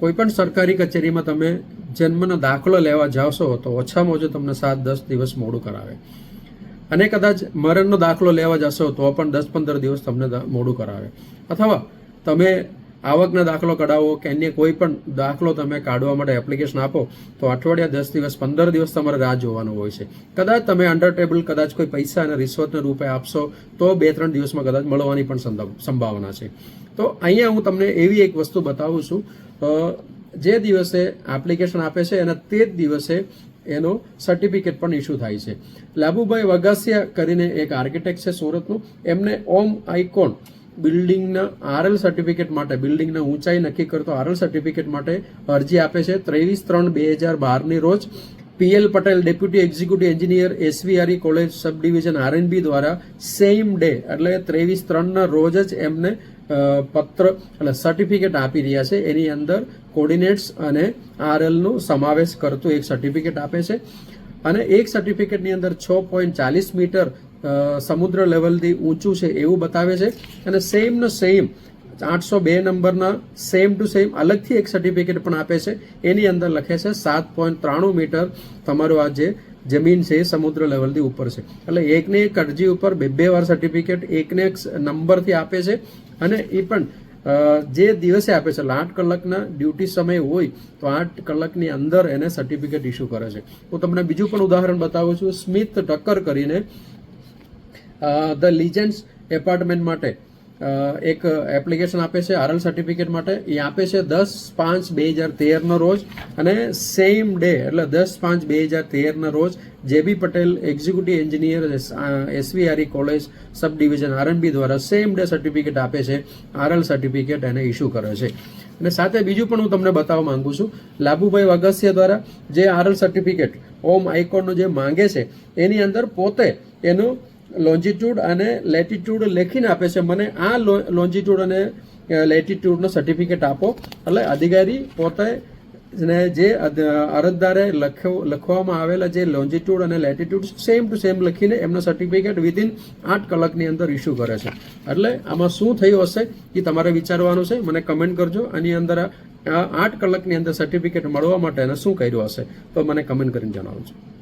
કોઈ પણ સરકારી કચેરીમાં તમે જન્મનો દાખલો લેવા જાવશો તો ઓછામાં ઓછું તમને સાત, દસ દિવસ મોડું કરાવે. અને કદાચ મરણનો દાખલો લેવા જશો તો પણ દસ, પંદર દિવસ તમને મોડું કરાવે. અથવા તમે આવકનો દાખલો કઢાવો કે અન્ય કોઈ પણ દાખલો તમે કાઢવા માટે એપ્લિકેશન આપો, તો અઠવાડિયા, દસ દિવસ, પંદર દિવસ તમારે રાહ જોવાનું હોય છે. કદાચ તમે અંડર ટેબલ કદાચ કોઈ પૈસા અને રિશ્વતના રૂપે આપશો, તો બે, ત્રણ દિવસમાં કદાચ મળવાની પણ સંભાવ- સંભાવના છે. તો અહીંયા હું તમને એવી એક વસ્તુ બતાવું છું. જે દિવસે એપ્લિકેશન આપે છે અને તે જ દિવસે એનો સર્ટિફિકેટ પણ ઇસ્યુ થાય છે. લાભુભાઈ વગાસિયા કરીને એક આર્કિટેક્ટ છે સુરતનું, એમને ઓમ આઇકોન બિલ્ડિંગના આરએલ સર્ટિફિકેટ માટે, બિલ્ડિંગના ઊંચાઈ નક્કી કરતો આરએલ સર્ટિફિકેટ માટે અરજી આપે છે ત્રેવીસ ત્રણ બે હજાર બારની રોજ. P L Patel deputy executive engineer S V R E college sub division R N B દ્વારા સેમ ડે એટલે ત્રેવીસ ત્રણના રોજ જ એમને પત્ર, એટલે સર્ટિફિકેટ આપી રહ્યા છે. એની અંદર કોર્ડિનેટ્સ અને આરએલનો સમાવેશ કરતું એક સર્ટિફિકેટ આપે છે. અને એક સર્ટિફિકેટની અંદર છ પોઈન્ટ ચાલીસ મીટર સમુદ્ર લેવલથી ઊંચું છે એવું બતાવે છે. અને સેમ નો સેમ આઠસો બે નંબરના સેમ ટુ સેમ અલગથી એક સર્ટિફિકેટ પણ આપે છે. એની અંદર લખે છે સાત પોઈન્ટ ત્રાણું મીટર તમારું આ જે જમીન છે એ સમુદ્ર લેવલથી ઉપર છે. એટલે એકને એક અરજી ઉપર બે બે વાર સર્ટિફિકેટ એકને એક નંબરથી આપે છે. અને એ પણ જે દિવસે આપે છે આઠ કલાકના ડ્યુટી સમય હોય, તો આઠ કલાકની અંદર એને સર્ટિફિકેટ ઇસ્યુ કરે છે. હું તમને બીજું પણ ઉદાહરણ બતાવું છું. સ્મિથ ટક્કર કરીને ધ લિજન્સ એપાર્ટમેન્ટ માટે. એક એપ્લિકેશન આપે છે, આરએલ સર્ટિફિકેટ માટે. એ આપે છે દસ પાંચ બે હજાર તેરનો રોજ અને સેમ ડે એટલે દસ પાંચ બે હજાર તેરના રોજ J B Patel executive engineer S V R E college sub division R N B દ્વારા સેમ ડે સર્ટિફિકેટ આપે છે, આરએલ સર્ટિફિકેટ એને ઇસ્યુ કરે છે. અને સાથે બીજું પણ હું તમને બતાવવા માંગુ છું, લાભુભાઈ વગસિયા દ્વારા જે આરએલ સર્ટિફિકેટ ઓમ આઇકોનનું જે માંગે છે, એની અંદર પોતે એનું લોન્જિટ્યુડ અને લેટિટ્યુડ લખીને આપે છે. મને આ લોન્જિટ્યુડ અને લેટિટ્યુડનો સર્ટિફિકેટ આપો. એટલે અધિકારી પોતે ને જે અરજદારે લખ્યો- લખવામાં આવેલા જે લોન્જિટ્યુડ અને લેટિટ્યુડ સેમ ટુ સેમ લખીને એમનો સર્ટિફિકેટ વિધિન આઠ કલાકની અંદર ઇસ્યુ કરે છે. એટલે આમાં શું થયું હશે એ તમારે વિચારવાનું છે. મને કમેન્ટ કરજો. આની અંદર આઠ કલાકની અંદર સર્ટિફિકેટ મળવા માટે એને શું કર્યું હશે તો મને કમેન્ટ કરીને જણાવજો.